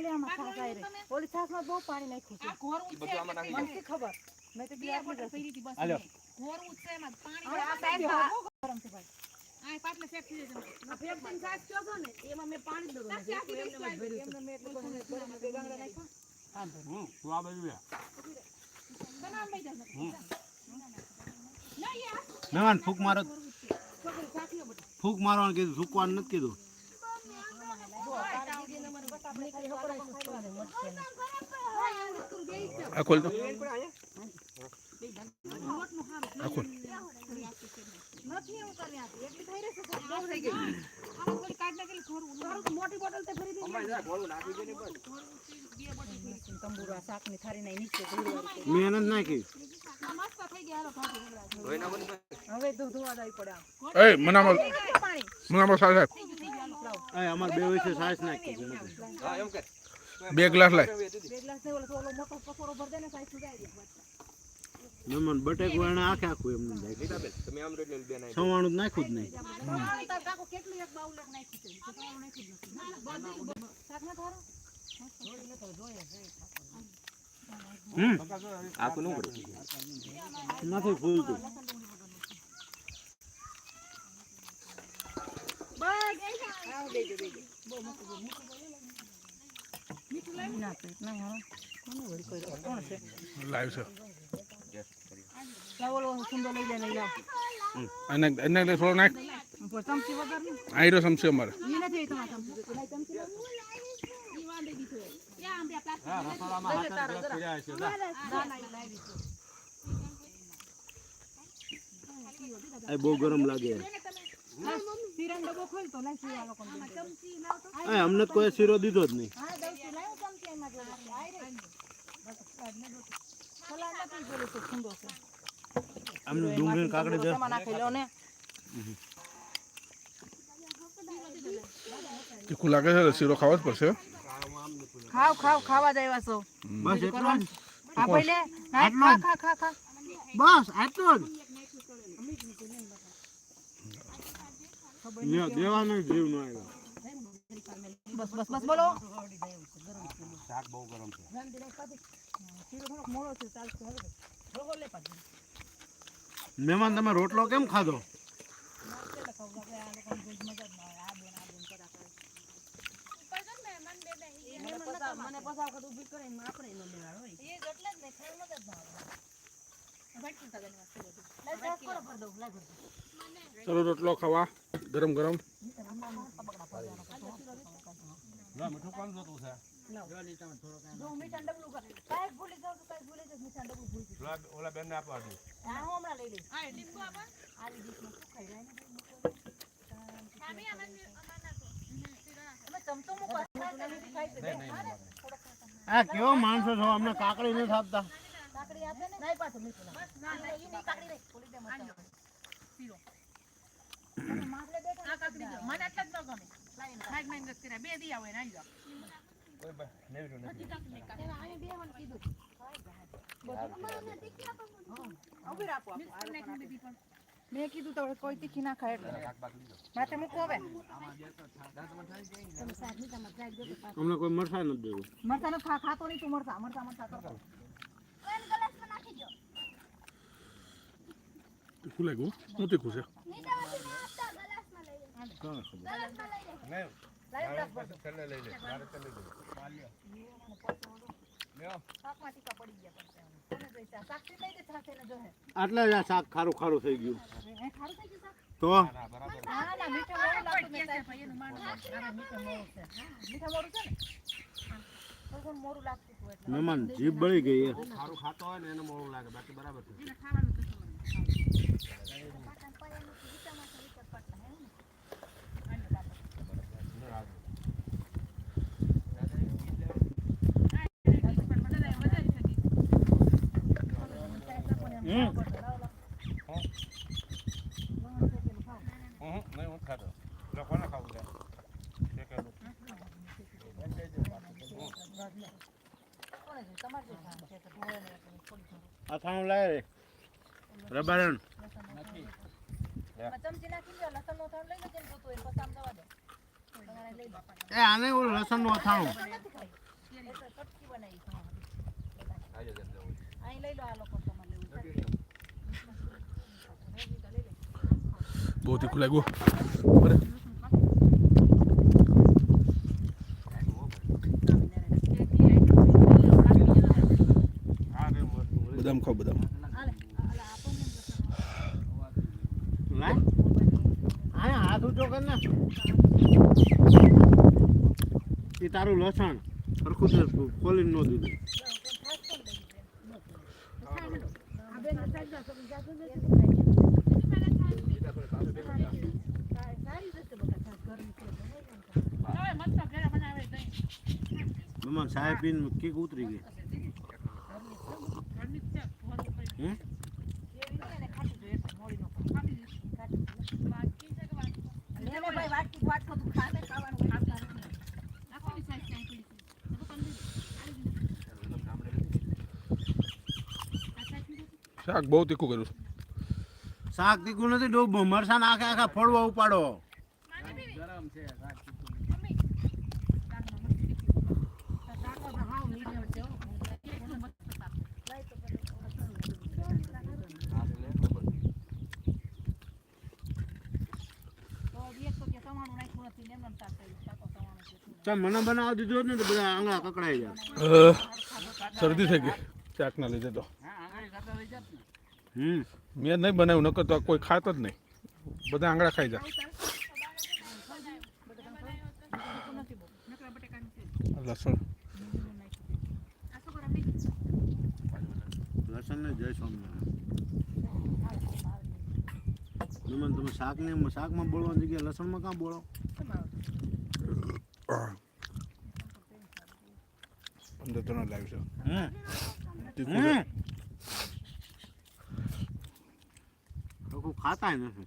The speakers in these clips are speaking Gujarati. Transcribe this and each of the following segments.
આલે આમાં રહી. ઓલી છાસમાં બહુ પાણી નાખ્યું છે. આ ઘોરવું બધું આમાં નાખી મને શી ખબર મેં તો બે બોટલ પીરી હતી બસ હાલો. ઘોરવું છે એમાં પાણી આ સાહેબ ગરમ છે ભાઈ. આ પાટલે ફેંકી. આ છો ને, એમાં મેં પાણી એમને. એમને મેં એટલું હમ તું આ બાજુ બનાવ લઈ. યાર. મારો. ફૂક મારવાનું કીધું ફૂકવાનું નથી કીધું આપણે ખાલી છોકરાએ શું ખાવાનું મરચે ને. આ ખોલ તો. આ ખોલ. મહેનત નાખી. હવે મનામાં મનામાં સાહેબ અમારે બે વિશે સાસ નાખી હા, એમ કર. બે ગ્લાસ લાય બે ગ્લાસ ને ઓલો તો ઓલો મોટો પકોડો ભર દે ને સાઈડ સુધાઈ દે. મહેમાન બટેકું એને આખે આખું એમને નાખ્યું નીતાબેન, તમે આમ રોટલી બે નાખી. સવાણું જ નાખ્યું જ નહીં તાર કાકો કેટલું એક બાઉલ નાખ્યું છે. તો પાણી નાખ્યું જ નથી. શાક ના થારો? હમ આખું નું પડે. નથી ફૂલતું ના, ઈ લાવી છે. એ બહુ ગરમ લાગે અમને તો કોઈ શીરો દીધો જ નહીં હા, દઉં છું. લાવ ચમચી એમાં જોડે. આઈ રે. બસ, કાઢ ને દો. ખોલા નથી જોડે તો ખૂંદો છે. અમને ડુંગળી કાકડી દે તેમાં નાખી લો ને તીખું લાગે છે શીરો ખાવો જ પડશે ખાવ ખાવ ખાવા જ આવ્યા છો બસ એટલું આટલો ખા જ. ખા ખા ખા બસ આટલું જ દેવાનો જીવ નો આવ્યો. બસ બસ બસ બોલો. શાક બહુ ગરમ છે. મહેમાન તમે રોટલો કેમ ખાધો? કરે મને પચાવ વખત ઊભી કરીને આપણે નો હોય એ એટલે જ વાત કરી લાઈ કરો લાઈ. ચલો રોટલો ખાવા ગરમ ગરમ. ઓલા બેન ને આપવા. આ કેવો માણસો છો અમને કાકડી નથી આપતા કાકડી આપે ને? નહીં પાછું મીઠું કાકડી નહીં. ખોલી દે. મેં કીધું તો કોઈ તીખી ના ખાય માથે મૂકો હવે અમને કોઈ મરસા નથી દેવું. મરસા નથી ખા- ખાતો નહીં તું મરચા મરચા મરસા કરતો. તીખું લાગ્યું નથી તીખું આટલા શાક ખારું ખારું થઈ ગયું? તો. મહેમાન જીભ બળી ગઈ ખારું ખાતો હોય ને એને મોડું લાગે, બાકી બરાબર છે એને ખાવાનું કશું નહીં. હમ હમ, નહીં હું ખાતો એટલે કોને ખાવું છે ને. અથાણું લાવે રબારણ ને ને. તમારે લઈ લો. એ આને ઓલું અથાણું નથી જેમ જવું અહીં લઈ લો આ લોકો. બહુ તીખું લાગ્યું બરે બદામ ખાઓ બદામ હાથ ઊંચો કર ને એ તારું લસણ સરખું ખોલીને ન દીધું આ બેન સાઈડમાં તમે જાજો ને. સારી જશે બધા છાશ ઘરની છે તો નહીં એમ કરે. હવે મસ્ત ઘરે બનાવે દહીં. મમ્મા સાહેબ બિન કીક ઉતરી ગઈ. ઘરની જ છે. ભોર ઉપર હમ કેવી છે ને ખાટી જોઈએ છે, મોળી નો ખાય. ખાધી દીધી. ખાટી. વાટકી છે કે વાટકો? લે ને ભાઈ વાટકી વાટકો તું ખા ને ખાવાનું હોય. આખોની size ક્યાંય પડી છે. તો પણ દીધી. આવી દીધી. આ size ની દીધી. શાક બહુ તીખું કર્યું છે. શાક તીખું નથી ડૂબ મરસાના નાખે આખા ફળવા ઉપાડો. ગરમ છે મને બનાવવા દીધું ને તો બધા આંગળા કકડાઈ જાય શરદી થઈ ગઈ. ચાકના લીધે તો. હમ. મેં નહીં બનાવ્યું નકર તો કોઈ ખાત જ નહીં. બધા આંગળા ખાઈ જાય. લસણ? લસણ ને જય સ્વામિનારાયણ. તમે શાક ને શાકમાં બોલવાની જગ્યાએ લસણમાં કાં બોલો અંદર તો લાવ્યું છે હમ તીખું છે હમ લોકો ખાતા નથી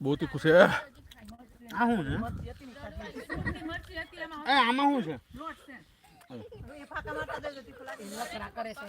બહુ તીખું છે આ શું છે? એ આમાં શું છે? કરે છે